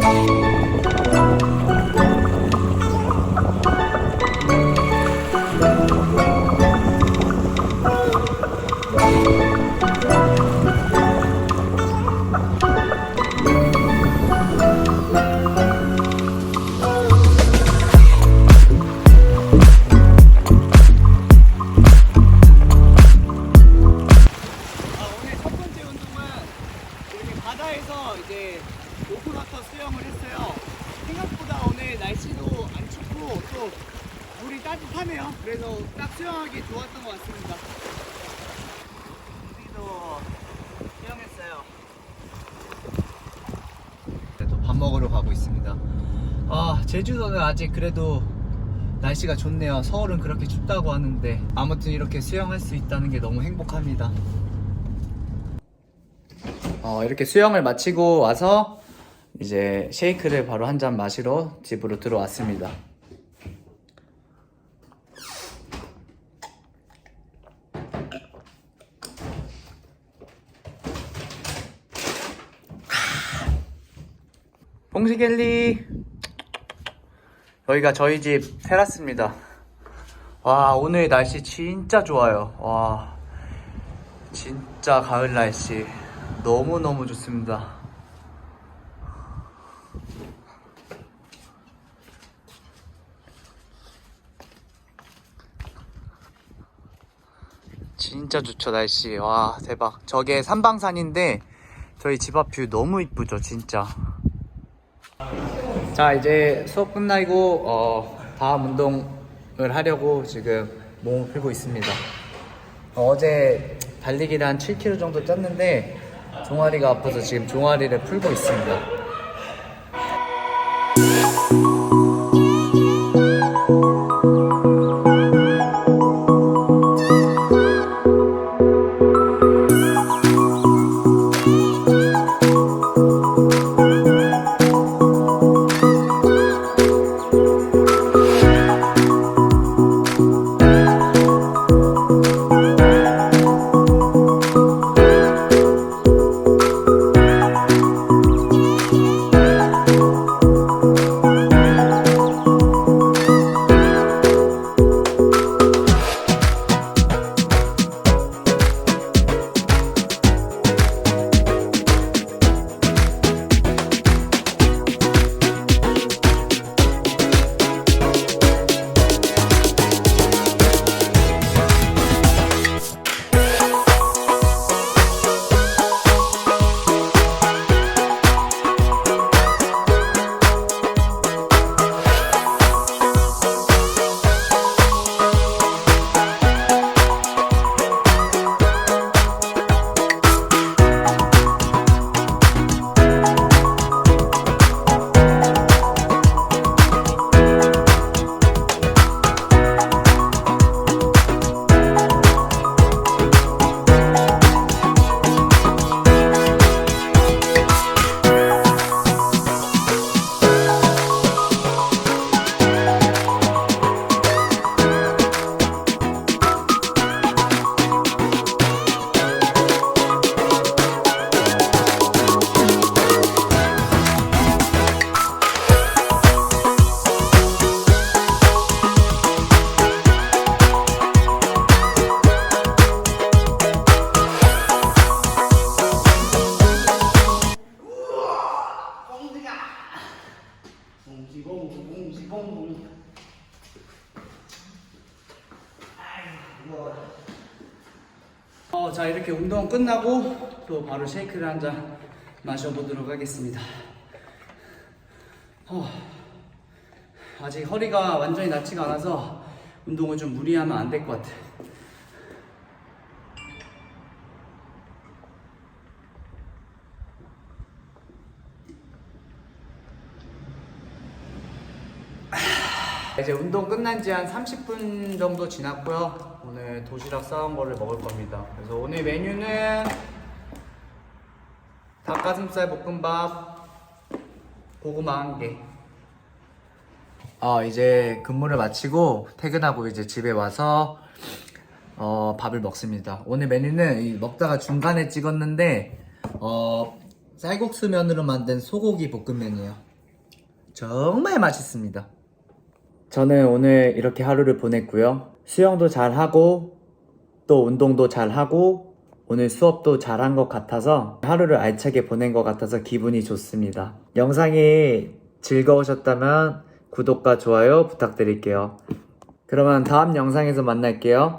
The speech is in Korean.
아, 수영을 했어요. 생각보다 오늘 날씨도 안 춥고 또 물이 따뜻하네요. 그래서 딱 수영하기 좋았던 것 같습니다. 우리도 수영했어요. 또 밥 먹으러 가고 있습니다. 아 제주도는 아직 그래도 날씨가 좋네요. 서울은 그렇게 춥다고 하는데 아무튼 이렇게 수영할 수 있다는 게 너무 행복합니다. 어, 이렇게 수영을 마치고 와서 이제 쉐이크를 바로 한 잔 마시러 집으로 들어왔습니다. 봉시갤리 여기가 저희 집 테라스입니다. 와 오늘 날씨 진짜 좋아요. 와 진짜 가을 날씨 너무너무 좋습니다. 진짜 좋죠 날씨. 와 대박. 저게 삼방산인데 저희 집 앞 뷰 너무 이쁘죠 진짜. 자 이제 수업 끝나고 어, 다음 운동을 하려고 지금 몸을 풀고 있습니다. 어제 달리기를 한 7km 정도 쪘는데 종아리가 아파서 지금 종아리를 풀고 있습니다. 어, 자 이렇게 운동 끝나고 또 바로 쉐이크를 한 잔 마셔보도록 하겠습니다. 어, 아직 허리가 완전히 낫지가 않아서 운동을 좀 무리하면 안 될 것 같아. 이제 운동 끝난 지 한 30분 정도 지났고요. 오늘 도시락 싸온 거를 먹을 겁니다. 그래서 오늘 메뉴는 닭가슴살 볶음밥, 고구마 한 개. 아 이제 근무를 마치고 퇴근하고 이제 집에 와서 어, 밥을 먹습니다. 오늘 메뉴는 이 먹다가 중간에 찍었는데 어, 쌀국수면으로 만든 소고기 볶음면이에요. 정말 맛있습니다. 저는 오늘 이렇게 하루를 보냈고요. 수영도 잘 하고 또 운동도 잘 하고 오늘 수업도 잘 한 것 같아서 하루를 알차게 보낸 것 같아서 기분이 좋습니다. 영상이 즐거우셨다면 구독과 좋아요 부탁드릴게요. 그러면 다음 영상에서 만날게요.